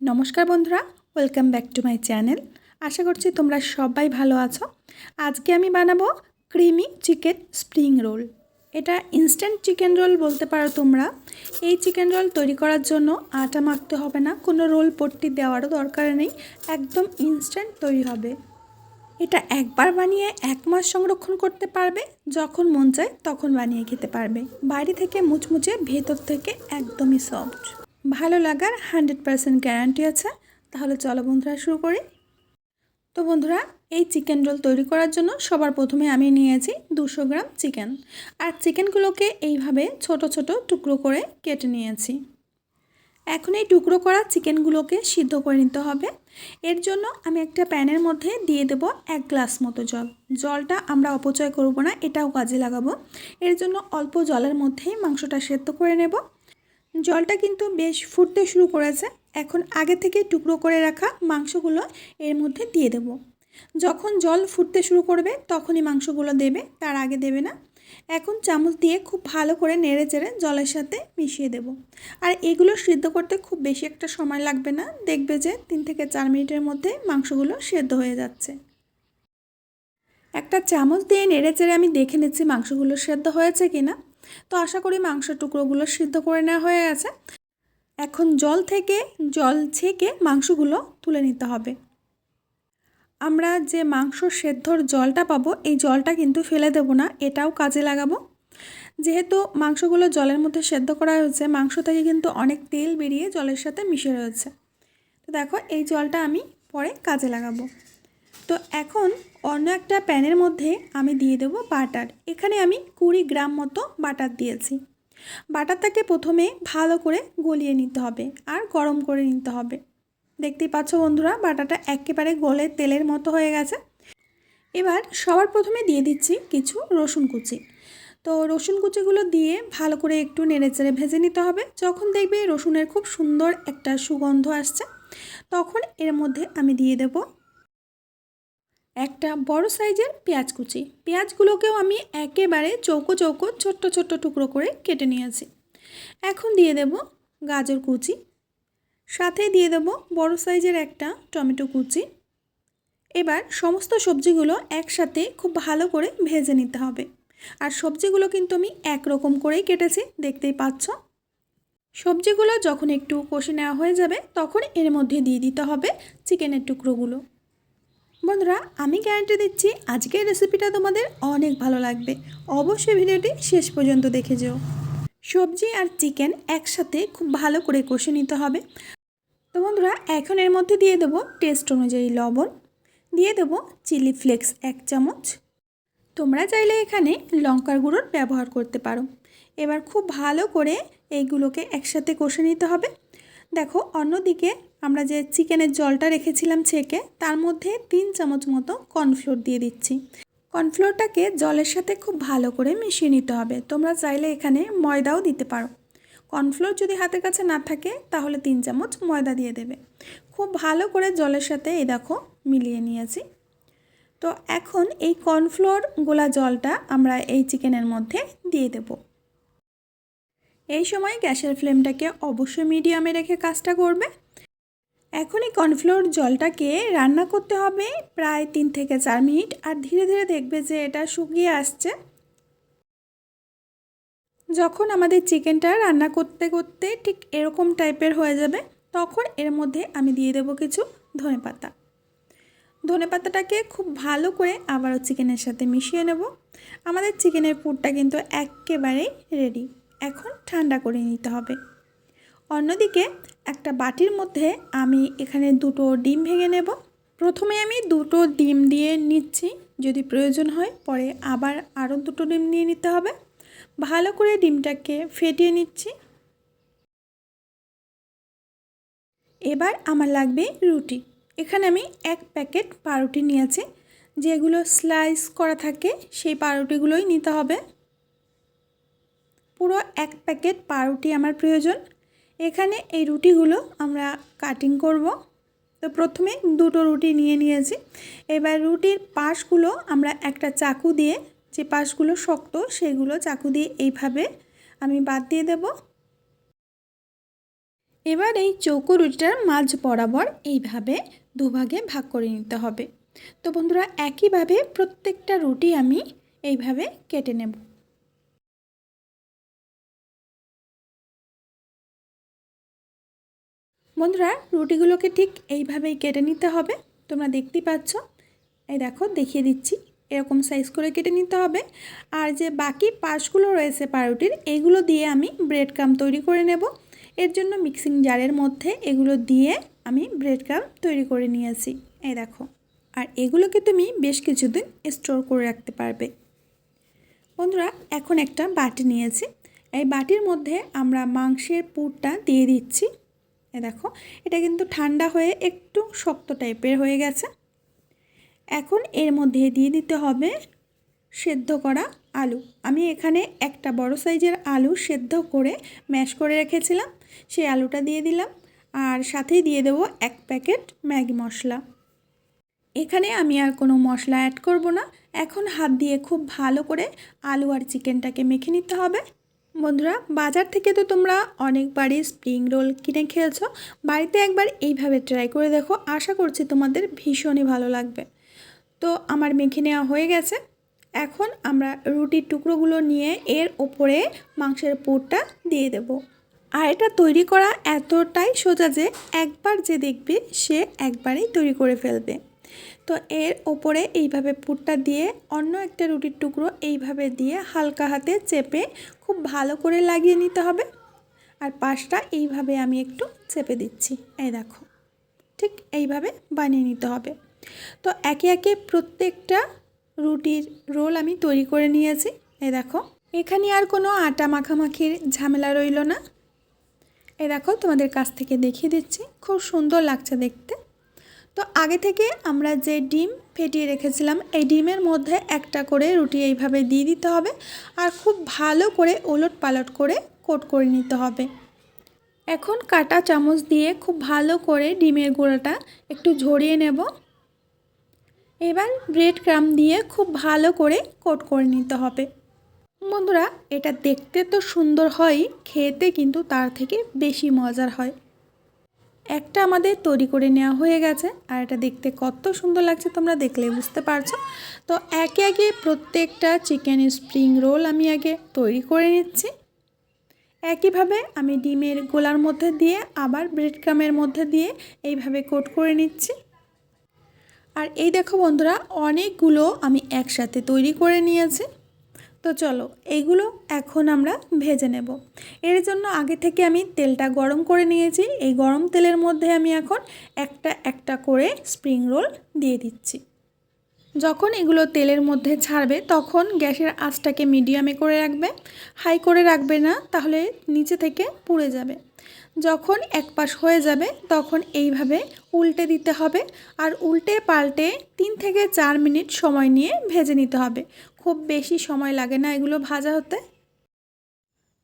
নমস্কার বন্ধুরা welcome back to my channel আশা করছি তোমরা সবাই ভালো আছো। আজকে আমি বানাবো ক্রিমি চিকেন স্প্রিং রোল এটা ইনস্ট্যান্ট চিকেন রোল বলতে পারো তোমরা। এই চিকেন রোল তৈরি করার জন্য আটা মাখতে হবে না, কোনো রোল পট্টি দেওয়ারও দরকার নেই, একদম ইনস্ট্যান্ট তৈরি হবে। এটা একবার বানিয়ে এক মাস সংরক্ষণ করতে পারবে, যখন মন চায় তখন বানিয়ে খেতে পারবে। বাইরে থেকে মুচমুচে ভেতর থেকে একদমই সফট ভালো লাগার হান্ড্রেড পারসেন্ট গ্যারান্টি আছে। তাহলে চলো বন্ধুরা, শুরু করি। তো বন্ধুরা, এই চিকেন রোল তৈরি করার জন্য সবার প্রথমে আমি নিয়েছি দুশো গ্রাম চিকেন। আর চিকেনগুলোকে এইভাবে ছোট ছোট টুকরো করে কেটে নিয়েছি। এখন এই টুকরো করা চিকেনগুলোকে সিদ্ধ করে নিতে হবে। এর জন্য আমি একটা প্যানের মধ্যে দিয়ে দেব এক গ্লাস মতো জল। জলটা আমরা অপচয় করব না, এটাও কাজে লাগাবো। এর জন্য অল্প জলের মধ্যেই মাংসটা সেদ্ধ করে নেব। জলটা কিন্তু বেশ ফুটতে শুরু করেছে। এখন আগে থেকে টুকরো করে রাখা মাংসগুলো এর মধ্যে দিয়ে দেব। যখন জল ফুটতে শুরু করবে, তখনই মাংসগুলো দেবে, তার আগে দেবে না। এখন চামচ দিয়ে খুব ভালো করে নেড়ে চেড়ে জলের সাথে মিশিয়ে দেব। আর এগুলো সিদ্ধ করতে খুব বেশি একটা সময় লাগবে না। দেখবে যে তিন থেকে চার মিনিটের মধ্যে মাংসগুলো সেদ্ধ হয়ে যাচ্ছে। একটা চামচ দিয়ে নেড়ে চেড়ে আমি দেখে নিচ্ছি মাংসগুলো সেদ্ধ হয়েছে কি না তো আশা করি মাংসের টুকরোগুলো সিদ্ধ করে নেওয়া হয়ে গেছে। এখন জল থেকে, জল ছেঁকে মাংসগুলো তুলে নিতে হবে। আমরা যে মাংস সেদ্ধর জলটা পাবো, এই জলটা কিন্তু ফেলে দেবো না, এটাও কাজে লাগাবো। যেহেতু মাংসগুলো জলের মধ্যে সেদ্ধ করা হয়েছে, মাংস থেকে কিন্তু অনেক তেল বেরিয়ে জলের সাথে মিশে রয়েছে। তো দেখো, এই জলটা আমি পরে কাজে লাগাবো। তো এখন অন্য একটা প্যানের মধ্যে আমি দিয়ে দেব বাটার। এখানে আমি কুড়ি গ্রাম মতো বাটার দিয়েছি। বাটারটাকে প্রথমে ভালো করে গলিয়ে নিতে হবে আর গরম করে নিতে হবে। দেখতেই পাচ্ছ বন্ধুরা বাটাটা একেবারে গলে তেলের মতো হয়ে গেছে। এবার সবার প্রথমে দিয়ে দিচ্ছি কিছু রসুন কুচি। তো রসুন কুচিগুলো দিয়ে ভালো করে একটু নেড়েচেড়ে ভেজে নিতে হবে। যখন দেখবে রসুনের খুব সুন্দর একটা সুগন্ধ আসছে, তখন এর মধ্যে আমি দিয়ে দেব একটা বড় সাইজের পেঁয়াজ কুচি। পেঁয়াজগুলোকেও আমি একেবারে চৌকো চৌকো ছোট্ট ছোট্ট টুকরো করে কেটে নিয়েছি এখন দিয়ে দেব গাজর কুচি। সাথে দিয়ে দেব বড় সাইজের একটা টমেটো কুচি। এবার সমস্ত সবজিগুলো একসাথে খুব ভালো করে ভেজে নিতে হবে। আর সবজিগুলো কিন্তু আমি একরকম করেই কেটেছি, দেখতেই পাচ্ছ। সবজিগুলো যখন একটু কষে নেওয়া হয়ে যাবে, তখন এর মধ্যে দিয়ে দিতে হবে চিকেনের টুকরোগুলো। বন্ধুরা, আমি গ্যারান্টি দিচ্ছি আজকের রেসিপিটা তোমাদের অনেক ভালো লাগবে। অবশ্যই ভিডিওটি শেষ পর্যন্ত দেখে যেও। সবজি আর চিকেন একসাথে খুব ভালো করে কষে নিতে হবে। তো বন্ধুরা, এখন এর মধ্যে দিয়ে দেবো টেস্ট অনুযায়ী লবণ। দিয়ে দেবো চিলি ফ্লেক্স এক চামচ। তোমরা চাইলে এখানে লঙ্কার গুঁড়োর ব্যবহার করতে পারো। এবার খুব ভালো করে এইগুলোকে একসাথে কষে নিতে হবে। দেখো, অন্যদিকে আমরা যে চিকেনের জলটা রেখেছিলাম ছেঁকে, তার মধ্যে তিন চামচ মতো কর্নফ্লোর দিয়ে দিচ্ছি। কর্নফ্লোরটাকে জলের সাথে খুব ভালো করে মিশিয়ে নিতে হবে। তোমরা চাইলে এখানে ময়দাও দিতে পারো। কর্নফ্লোর যদি হাতের কাছে না থাকে, তাহলে তিন চামচ ময়দা দিয়ে দেবে। খুব ভালো করে জলের সাথে এই দেখো মিলিয়ে নিয়েছি। তো এখন এই কর্নফ্লোর গোলা জলটা আমরা এই চিকেনের মধ্যে দিয়ে দেব। এই সময় গ্যাসের ফ্লেমটাকে অবশ্যই মিডিয়ামে রেখে কাজটা করবে। এখন এই কর্নফ্লোর জলটাকে রান্না করতে হবে প্রায় তিন থেকে চার মিনিট আর ধীরে ধীরে দেখবে যে এটা শুকিয়ে আসছে। যখন আমাদের চিকেনটা রান্না করতে করতে ঠিক এরকম টাইপের হয়ে যাবে, তখন এর মধ্যে আমি দিয়ে দেবো কিছু ধনে পাতা। ধনে পাতাটাকে খুব ভালো করে আবারও চিকেনের সাথে মিশিয়ে নেব। আমাদের চিকেনের পুরটা কিন্তু একেবারেই রেডি এখন ঠান্ডা করে নিতে হবে। অন্যদিকে একটা বাটির মধ্যে আমি এখানে দুটো ডিম ভেঙে নেব। প্রথমে আমি দুটো ডিম দিয়ে নিচ্ছি, যদি প্রয়োজন হয়। পরে আবার আরও দুটো ডিম নিয়ে নিতে হবে। ভালো করে ডিমটাকে ফেটিয়ে নিচ্ছি। এবার আমার লাগবে রুটি। এখানে আমি এক প্যাকেট পাউরুটি নিয়েছি। যেগুলো স্লাইস করা থাকে, সেই পাউরুটিগুলোই নিতে হবে। পুরো এক প্যাকেট পাউরুটি আমার প্রয়োজন। এখানে এই রুটিগুলো আমরা কাটিং করব। তো প্রথমে দুটো রুটি নিয়ে নিয়েছি। এবার রুটির পাশগুলো আমরা একটা চাকু দিয়ে, যে পাশগুলো শক্ত সেগুলো চাকু দিয়ে এইভাবে আমি বাদ দিয়ে দেব। এবার এই চৌকো রুটিটার মাঝ বরাবর এইভাবে দুভাগে ভাগ করে নিতে হবে। তো বন্ধুরা, একইভাবে প্রত্যেকটা রুটি আমি এইভাবে কেটে নেব। বন্ধুরা, রুটিগুলোকে ঠিক এইভাবেই কেটে নিতে হবে। তোমরা দেখতেই পাচ্ছ। এই দেখো, দেখিয়ে দিচ্ছি। এরকম সাইজ করে কেটে নিতে হবে। আর যে বাকি পাশগুলো রয়েছে পাউরুটির, এগুলো দিয়ে আমি ব্রেড ক্রাম তৈরি করে নেব। এর জন্য মিক্সিং জারের মধ্যে এগুলো দিয়ে আমি ব্রেড ক্রাম তৈরি করে নিয়েছি। এই দেখো। আর এগুলোকে তুমি বেশ কিছুদিন স্টোর করে রাখতে পারবে। বন্ধুরা, এখন একটা বাটি নিয়েছি। এই বাটির মধ্যে আমরা মাংসের পুরটা দিয়ে দিচ্ছি। এ দেখো, এটা কিন্তু ঠান্ডা হয়ে একটু শক্ত টাইপের হয়ে গেছে। এখন এর মধ্যে দিয়ে দিতে হবে সেদ্ধ করা আলু। আমি এখানে একটা বড় সাইজের আলু সেদ্ধ করে ম্যাশ করে রেখেছিলাম, সেই আলুটা দিয়ে দিলাম আর সাথেই দিয়ে দেবো এক প্যাকেট ম্যাগি মশলা। এখানে আমি আর কোনো মশলা অ্যাড করব না। এখন হাত দিয়ে খুব ভালো করে আলু আর চিকেনটাকে মেখে নিতে হবে। বন্ধুরা, বাজার থেকে তো তোমরা অনেকবারই স্প্রিং রোল কিনে খেয়েছো বাড়িতে একবার এইভাবে ট্রাই করে দেখো, আশা করছি তোমাদের ভীষণই ভালো লাগবে। তো আমার মেখে নেওয়া হয়ে গেছে। এখন আমরা রুটির টুকরোগুলো নিয়ে এর ওপরে মাংসের পুরটা দিয়ে দেব। আর এটা তৈরি করা এতটাই সোজা যে একবার যে দেখবে, সে একবারেই তৈরি করে ফেলবে। তো এর ওপরে এইভাবে পুরটা দিয়ে অন্য একটা রুটির টুকরো এইভাবে দিয়ে হালকা হাতে চেপে খুব ভালো করে লাগিয়ে নিতে হবে। আর পাশটা এইভাবে আমি একটু চেপে দিচ্ছি। এই দেখো, ঠিক এইভাবে বানিয়ে নিতে হবে। তো একে একে প্রত্যেকটা রুটির রোল আমি তৈরি করে নিয়েছি। এই দেখো, এখানে আর কোনো আটা মাখামাখির ঝামেলা রইল না। এ দেখো, তোমাদের কাছ থেকে দেখিয়ে দিচ্ছি। খুব সুন্দর লাগছে দেখতে। তো আগে থেকে আমরা যে ডিম ফেটিয়ে রেখেছিলাম, এই ডিমের মধ্যে একটা করে রুটি এইভাবে দিয়ে দিতে হবে আর খুব ভালো করে ওলট পালট করে কোট করে নিতে হবে। এখন কাটা চামচ দিয়ে খুব ভালো করে ডিমের গোড়াটা একটু ঝরিয়ে নেব। এবার ব্রেড ক্রাম দিয়ে খুব ভালো করে কোট করে নিতে হবে। বন্ধুরা, এটা দেখতে তো সুন্দর হয়, খেতে কিন্তু তার থেকে বেশি মজার হয়। একটা আমাদের তৈরি করে নেওয়া হয়ে গেছে আর এটা দেখতে কত সুন্দর লাগছে তোমরা দেখলে, বুঝতে পারছ? তো একে একে প্রত্যেকটা চিকেন স্প্রিং রোল আমি আগে তৈরি করে নিচ্ছি। একইভাবে আমি ডিমের গোলার মধ্যে দিয়ে আবার ব্রেড ক্রামের মধ্যে দিয়ে এইভাবে কোট করে নিচ্ছি। আর এই দেখো বন্ধুরা, অনেকগুলো আমি একসাথে তৈরি করে নিয়েছি। তো চলো এইগুলো এখন আমরা ভেজে নেব। এর জন্য আগে থেকে আমি তেলটা গরম করে নিয়েছি। এই গরম তেলের মধ্যে আমি এখন একটা একটা করে স্প্রিং রোল দিয়ে দিচ্ছি। যখন এগুলো তেলের মধ্যে ছাড়বে, তখন গ্যাসের আঁচটাকে মিডিয়ামে করে রাখবে। হাই করে রাখবে না, তাহলে নিচে থেকে পুড়ে যাবে। যখন এক পাশ হয়ে যাবে, তখন এইভাবে উল্টে দিতে হবে আর উল্টে পাল্টে তিন থেকে চার মিনিট সময় নিয়ে ভেজে নিতে হবে। খুব বেশি সময় লাগে না এগুলো ভাজা হতে।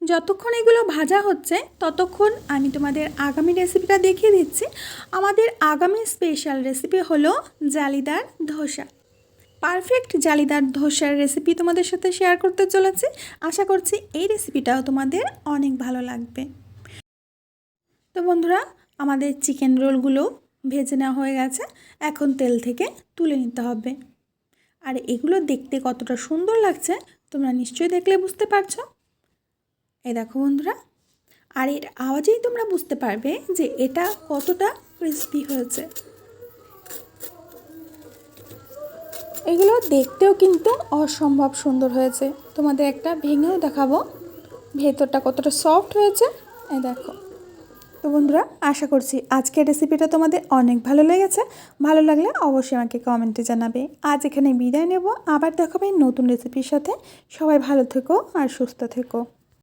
যতক্ষণ এগুলো ভাজা হচ্ছে, ততক্ষণ আমি তোমাদের আগামী রেসিপিটা দেখিয়ে দিচ্ছি। আমাদের আগামী স্পেশাল রেসিপি হলো জালিদার ধোসা। পারফেক্ট জালিদার ধোসার রেসিপি তোমাদের সাথে শেয়ার করতে চলেছি। আশা করছি এই রেসিপিটাও তোমাদের অনেক ভালো লাগবে। তো বন্ধুরা, আমাদের চিকেন রোলগুলো ভেজে নেওয়া হয়ে গেছে। এখন তেল থেকে তুলে নিতে হবে। আর এগুলো দেখতে কতটা সুন্দর লাগছে, তোমরা নিশ্চয়ই দেখলে বুঝতে পারছ। এই দেখো বন্ধুরা, আর এর আওয়াজেই তোমরা বুঝতে পারবে যে এটা কতটা ক্রিস্পি হয়েছে। এগুলো দেখতেও কিন্তু অসম্ভব সুন্দর হয়েছে। তোমাদের একটা ভেঙেও দেখাবো। ভেতরটা কতটা সফট হয়েছে, এই দেখো। তো বন্ধুরা, আশা করছি আজকের রেসিপিটা তোমাদের অনেক ভালো লেগেছে। ভালো লাগলে অবশ্যই আমাকে কমেন্টে জানাবে। আজ এখানে বিদায় নেব। আবার দেখাবে নতুন রেসিপির সাথে। সবাই ভালো থেকো আর সুস্থ থেকো।